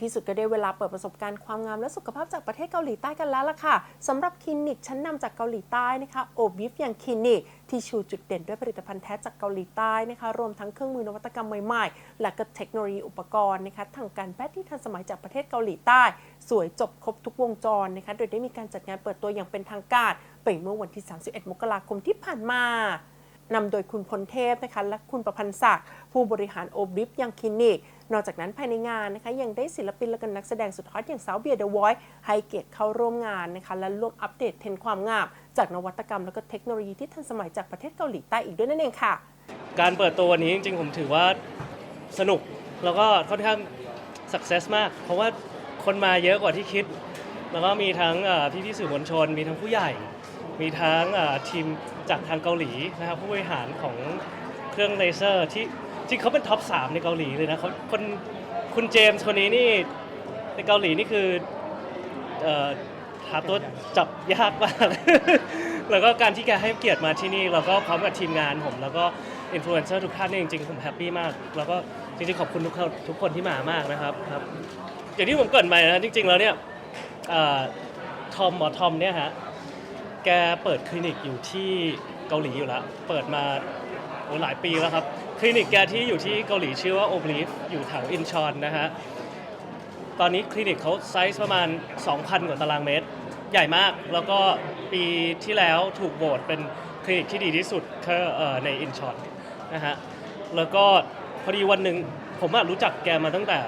ที่สุดก็ได้เวลาเปิดประสบการณ์ความงามและสุขภาพจากประเทศเกาหลีใต้กันแล้วล่ะค่ะสำหรับคลินิกชั้นนำจากเกาหลีใต้นะคะโอบิฟอย่างคลินิกที่ชูจุดเด่นด้วยผลิตภัณฑ์แท้จากเกาหลีใต้นะคะรวมทั้งเครื่องมือนวัตกรรมใหม่ๆ และก็เทคโนโลยีอุปกรณ์นะคะทางการแพทย์ที่ทันสมัยจากประเทศเกาหลีใต้ สวยจบครบทุกวงจรนะคะโดยได้มีการจัดงานเปิดตัวอย่างเป็นทางการไปเมื่อวันที่ 31 มกราคมที่ผ่านมา นำโดยคุณพลเทพนะคะและคุณประพันธ์ศักดิ์ผู้บริหารโอบริฟยังคลินิก นอกจากนั้นภายในงานนะคะยังได้ศิลปินและก็นักแสดงสุดฮอตอย่างสาวเบียร์เดอะวอยให้เกียรติเข้าร่วมงานนะคะและร่วมอัปเดตเทรนความงามจากนวัตกรรมและก็เทคโนโลยีที่ทันสมัยจากประเทศเกาหลีใต้อีกด้วยนั่นเองค่ะ การเปิดตัววันนี้จริงๆ ผมถือว่าสนุกแล้วก็ค่อนข้างสักเซสมาก เพราะว่าคนมาเยอะกว่าที่คิด แล้วก็มีทั้งเอ่พี่ๆสื่อมวลชน มีทั้งผู้ใหญ่ มีทั้งทีมจากทางเกาหลีนะครับผู้บริหารของเครื่องเลเซอร์ที่ที่เขาเป็นท็อป 3 ในเกาหลีเลยนะเขาคนคุณเจมส์คนนี้นี่ในเกาหลีนี่คือหาตัวจับยากมาก แล้วก็การที่แกให้เกียรติมาที่นี่ แล้วก็พร้อมกับทีมงานผม แล้วก็อินฟลูเอนเซอร์ทุกท่านนี่จริงๆ ผมแฮปปี้มาก แล้วก็จริงๆ ขอบคุณทุกคนทุกคนที่มามากนะครับครับ อย่างที่ผมเกริดไปนะจริงๆ แล้วเนี่ยอทอมหมอทอมเนี่ยฮะ แกเปิดคลินิกอยู่ที่เกาหลีอยู่แล้วเปิดมาโอ้หลายปีแล้วครับ คลินิกแกที่อยู่ที่เกาหลีชื่อว่าโอบลีฟอยู่แถวอินชอนนะฮะ ตอนนี้คลินิกเขาไซส์ประมาณ 2,000 กว่าตารางเมตร ใหญ่มาก แล้วก็ปีที่แล้วถูกโหวตเป็นคลินิกที่ดีที่สุดในอินชอนนะฮะ แล้วก็พอดีวันหนึ่งผมรู้จักแกมาตั้งแต่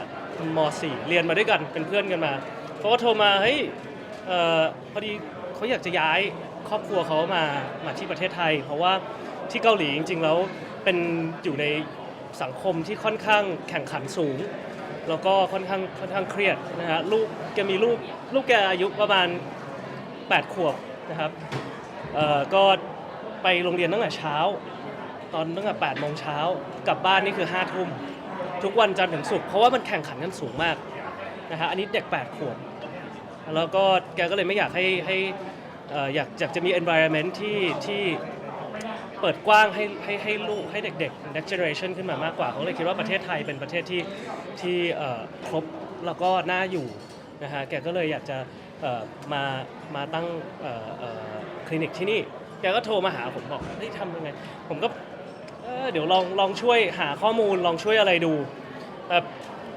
ม .4 เรียนมาด้วยกันเป็นเพื่อนกันมาเขาก็โทรมาเฮ้ย เอ่อพอดีเขาอยากจะย้ายครอบครัวเขามามาที่ประเทศไทย เพราะว่าที่เกาหลีจริง ๆ แล้วเป็นอยู่ในสังคมที่ค่อนข้างแข่งขันสูง แล้วก็ค่อนข้างค่อนข้างเครียดนะฮะลูกแกมีลูกลูกแกอายุประมาณ 8 ขวบนะครับเอ่อก็ไปโรงเรียนตั้งแต่เช้า ตอนตั้งแต่8โมงเช้ากลับบ้านนี่คือ5ทุ่มทุกวันจันทร์ถึงศุกร์เพราะว่ามันแข่งขันกันสูงมากนะฮะอันนี้เด็ก 8 ขวบ แล้วก็แกก็เลยไม่อยากให้ให้เอ่ออยากอยากจะมี environment ที่ที่เปิดกว้างให้ให้ให้ลูกให้เด็กๆ next generation ขึ้นมามากกว่าเขาเลยคิดว่าประเทศไทยเป็นประเทศที่ที่เอ่อครบแล้วก็น่าอยู่นะฮะแกก็เลยอยากจะเอ่อมามาตั้งเอ่อเอ่อคลินิกที่นี่ แกก็โทรมาหาผมบอกเฮ้ยทำยังไง ผมก็เออเดี๋ยวลองลองช่วยหาข้อมูลลองช่วยอะไรดูแต่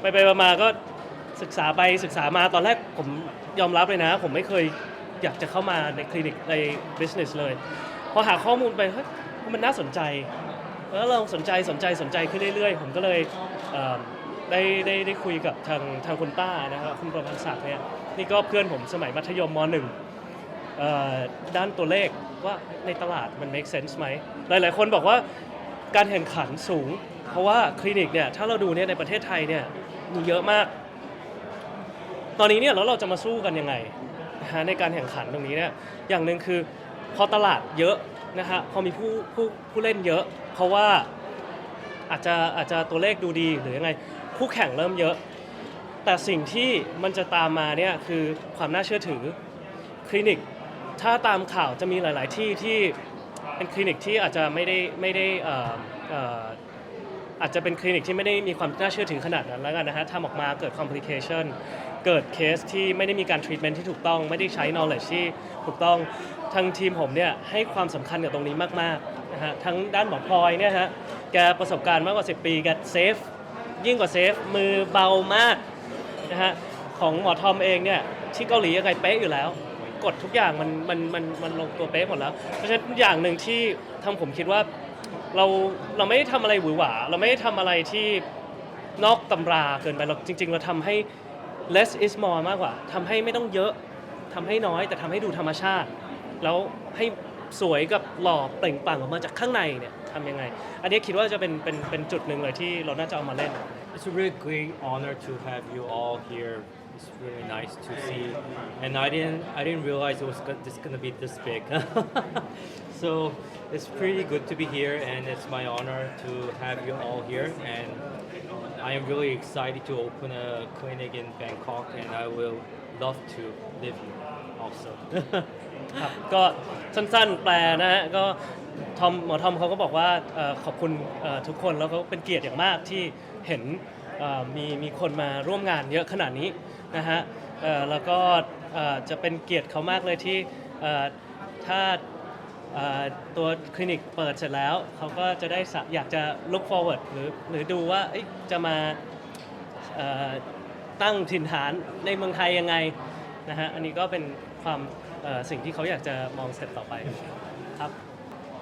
ไปไปๆมาๆก็ ศึกษาไปศึกษามาตอนแรกผมยอมรับเลยนะ ผมไม่เคยอยากจะเข้ามาในคลินิกใน business เลย พอหาข้อมูลไปเฮ้ยมันน่าสนใจ แล้วเราสนใจสนใจสนใจขึ้นเรื่อยๆ ผมก็เลยเอ่อได้ได้ได้คุยกับทางทางคุณป้านะครับคุณประพันธ์ศักดิ์เนี่ยนี่ก็เพื่อนผมสมัยมัธยมมหนึ่งด้านตัวเลขว่าในตลาดมัน make sense ไหมหลายๆ คนบอกว่าการแข่งขันสูง เพราะว่าคลินิกเนี่ยถ้าเราดูเนี่ยในประเทศไทยเนี่ยมีเยอะมาก ตอนนี้เนี่ยแล้วเราจะมาสู้กันยังไงนะฮะในการแข่งขันตรงนี้เนี่ยอย่างหนึ่งคือพอตลาดเยอะนะฮะพอมีผู้ผู้ผู้เล่นเยอะ เพราะว่าอาจจะอาจจะตัวเลขดูดีหรือยังไงคู่แข่งเริ่มเยอะ แต่สิ่งที่มันจะตามมาเนี่ยคือความน่าเชื่อถือคลินิก ถ้าตามข่าวจะมีหลาย ๆ ที่ที่เป็นคลินิกที่อาจจะไม่ได้ไม่ได้เอ่อเอ่ออาจจะเป็นคลินิกที่ไม่ได้มีความน่าเชื่อถือขนาดนั้นแล้วกันนะฮะทำออกมาเกิด complication เเกิดเคสที่ไม่ได้มีการ treatment ที่ถูกต้องไม่ได้ใช้ knowledge ที่ถูกต้องทางทีมผมเนี่ยให้ความสำคัญกับตรงนี้มากๆนะฮะทั้งด้านหมอพลอยเนี่ยฮะแกประสบการณ์มากกว่า 10 ปีแกเซฟยิ่งกว่าเซฟมือเบามากนะฮะของหมอทอมเองเนี่ยที่เกาหลียังไงเป๊ะอยู่แล้วกดทุกอย่างมันมันมันมันลงตัวเป๊ะหมดแล้ว เพราะฉะนั้นอย่างหนึ่งที่ทางผมคิดว่าเราเราไม่ได้ทำอะไรหวือหวา เราไม่ได้ทำอะไรที่นอกตำราเกินไปเราจริง ๆ เราทำให้ less is more มากกว่าทำให้ไม่ต้องเยอะทำให้น้อยแต่ทำให้ดูธรรมชาติ แล้วให้สวยกับหล่อเปล่งปลั่งออกมาจากข้างในเนี่ยทำยังไง อันนี้คิดว่าจะเป็นเป็นเป็นจุดหนึ่งเลยที่เราน่าจะเอามาเล่น It's a really great honor to have you all here. It's really nice to see, and I didn't I didn't realize it was go- this gonna be this big. So it's pretty good to be here, and it's my honor to have you all here. And I am really excited to open a clinic in Bangkok, and I will love to live here also. ครับก็สั้นๆ แปลนะฮะก็ทอมหมอทอมเขาก็บอกว่าเอ่อขอบคุณเอ่อทุกคนแล้วก็เป็นเกียรติอย่างมากที่เห็นเอ่อมีมีคนมาร่วมงานเยอะขนาดนี้นะฮะเอ่อแล้วก็เอ่อจะเป็นเกียรติเขามากเลยที่เอ่อถ้า เอ่อตัวคลินิกเปิดเสร็จแล้ว เขาก็จะได้สะอยากจะ look forward หรือหรือดูว่าเอ๊ะจะมาเอ่อตั้งถิ่นฐานในเมืองไทยยังไงนะฮะอันนี้ก็เป็นความเอ่อสิ่งที่เขาอยากจะมองสเต็ปต่อไปครับ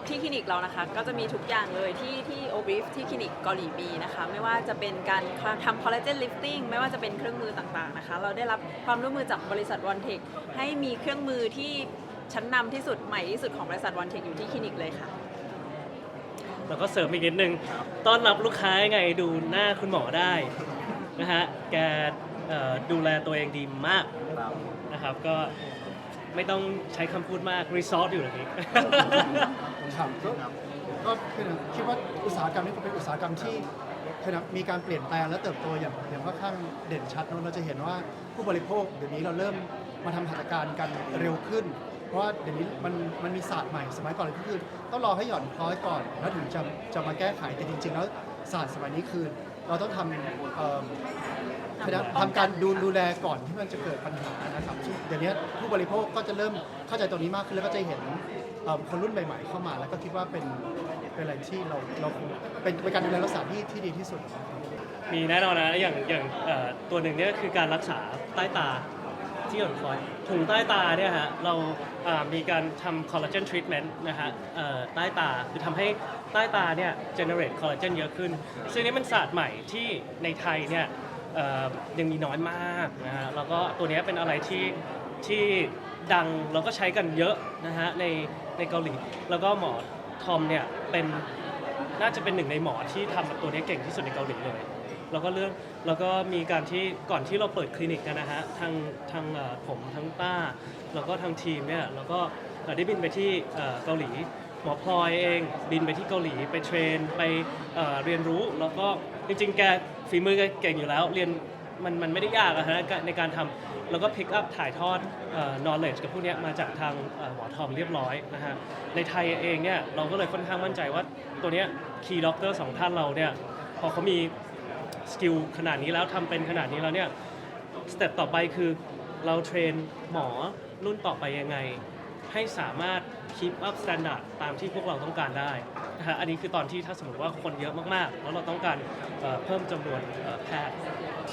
ที่คลินิกเรานะคะก็จะมีทุกอย่างเลยที่ที่โอบริฟที่คลินิกเกาหลีมีนะคะ ไม่ว่าจะเป็นการทำคอลลาเจนลิฟติ้งไม่ว่าจะเป็นเครื่องมือต่างๆนะคะ เราได้รับความร่วมมือจากบริษัทวันเทคให้มีเครื่องมือที่ ชั้นนำที่สุดใหม่ที่สุดของบริษัทวันเทคอยู่ที่คลินิกเลยค่ะ แล้วก็เสริมอีกนิดนึง ต้อนรับลูกค้ายังไงดูหน้าคุณหมอได้นะฮะ แกเอ่อดูแลตัวเองดีมากนะครับ ก็ไม่ต้องใช้คำพูดมาก รีซอสอยู่ตรงนี้ครับก็ก็คือคิดว่าอุตสาหกรรมนี้เป็นอุตสาหกรรมที่คือนะมีการเปลี่ยนแปลงและเติบโตอย่างอย่างค่อนข้างเด่นชัดเนอะเราจะเห็นว่าผู้บริโภคเดี๋ยวนี้เราเริ่มมาทำหัตถการกันเร็วขึ้น เพราะว่าเดี๋ยวนี้มันมันมีศาสตร์ใหม่สมัยก่อนก็คือต้องรอให้หย่อนคล้อยก่อนแล้วถึงจะจะมาแก้ไขแต่จริง ๆ แล้วศาสตร์สมัยนี้คือ เราต้องทำเอิ่มคือนะทำการดูดูแลก่อนที่มันจะเกิดปัญหานะครับซึ่งเดี๋ยวนี้ผู้บริโภคก็จะเริ่มเข้าใจตรงนี้มากขึ้นแล้วก็จะเห็นเอ่อคนรุ่นใหม่ ๆ เข้ามา แล้วก็คิดว่าเป็นเป็นอะไรที่เราเราคงเป็นเป็นการดูแลรักษาที่ที่ดีที่สุดมีแน่นอนนะ อย่างอย่างเอ่อตัวหนึ่งเนี่ยก็คือการรักษาใต้ตาที่หย่อนคล้อย ถุงใต้ตาเนี่ยฮะเราอ่ามีการทำคอลลาเจนทรีทเมนต์นะฮะเอ่อใต้ตาคือทำให้ใต้ตาเนี่ยเจเนเรตคอลลาเจนเยอะขึ้น ซึ่งนี่เป็นศาสตร์ใหม่ที่ในไทยเนี่ยเอ่อยังมีน้อยมากนะฮะแล้วก็ตัวเนี้ยเป็นอะไรที่ที่ดังแล้วก็ใช้กันเยอะนะฮะในในเกาหลี แล้วก็หมอทอมเนี่ยเป็นน่าจะเป็นหนึ่งในหมอที่ทำตัวนี้เก่งที่สุดในเกาหลีเลย แล้วก็เรื่องแล้วก็มีการที่ก่อนที่เราเปิดคลินิกกันนะฮะทางทางเอ่อผมทั้งต้า แล้วก็ทางทีมเนี่ยแล้วก็เอ่อได้บินไปที่เอ่อเกาหลี หมอพลอยเองบินไปที่เกาหลีไปเทรนไปเอ่อเรียนรู้แล้วก็จริงๆ แกฝีมือแกเก่งอยู่แล้ว เรียนมันมันไม่ได้ยากอะฮะในการทำแล้วก็พิกอัพถ่ายทอดเอ่อ knowledge กับพวกเนี้ยมาจากทางเอ่อหมอทอมเรียบร้อยนะฮะในไทยเองเนี่ยเราก็เลยค่อนข้างมั่นใจว่าตัวเนี้ยคีย์ด็อกเตอร์สองท่านเราเนี่ยพอเขามี สกิลขนาดนี้แล้วทำเป็นขนาดนี้แล้วเนี่ยสเต็ปต่อไปคือเราเทรนหมอรุ่นต่อไปยังไง ให้สามารถ keep up standard ตามที่พวกเราต้องการได้นะฮะอันนี้คือตอนที่ถ้าสมมติว่าคนเยอะมากๆ แล้วเราต้องการเอ่อเพิ่มจำนวนเอ่อแพทย์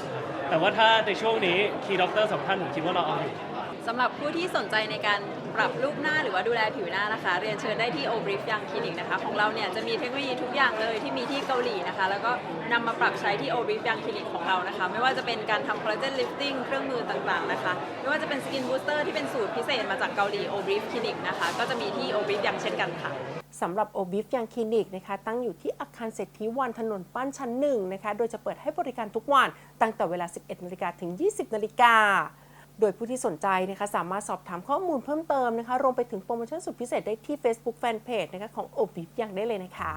นะครับแต่ว่าถ้าในช่วงนี้คีย์ด็อกเตอร์สองท่านผมคิดว่าเราเอาอยู่ สำหรับผู้ที่สนใจในการ ปรับรูปหน้าหรือว่าดูแลผิวหน้านะคะ เรียนเชิญได้ที่ o b r i f ยังคลินิกนะคะของเราเนี่ยจะมีเทคโนโลยีทุกอย่างเลยที่มีที่เกาหลีนะคะ แล้วก็นำมาปรับใช้ที่ o b r i f ยังคลินิกของเรานะคะ ไม่ว่าจะเป็นการทำคอลลาเจนลิฟติ้งเครื่องมือต่างๆนะคะ ไม่ว่าจะเป็นสกินบูสเตอร์ที่เป็นสูตรพิเศษมาจากเกาหลี o b r i f คลินิกนะคะก็จะมีที่ o b r i f ยังเช่นกันค่ะสำหรับโอบิฟยังคลินิกนะคะตั้งอยู่ที่อาคารเศรษฐีวันถนนปั้นชั้นหนึ่งนะคะโดยจะเปิดให้บริการทุกวันตั้งแต่เวลา 11นาฬิกาถึง 20นาฬิกา โดยผู้ที่สนใจนะคะสามารถสอบถามข้อมูลเพิ่มเติมนะคะรวมไปถึงโปรโมชั่นสุดพิเศษได้ที่ Facebook Fanpage นะคะของโอบิฟยังได้เลยนะคะ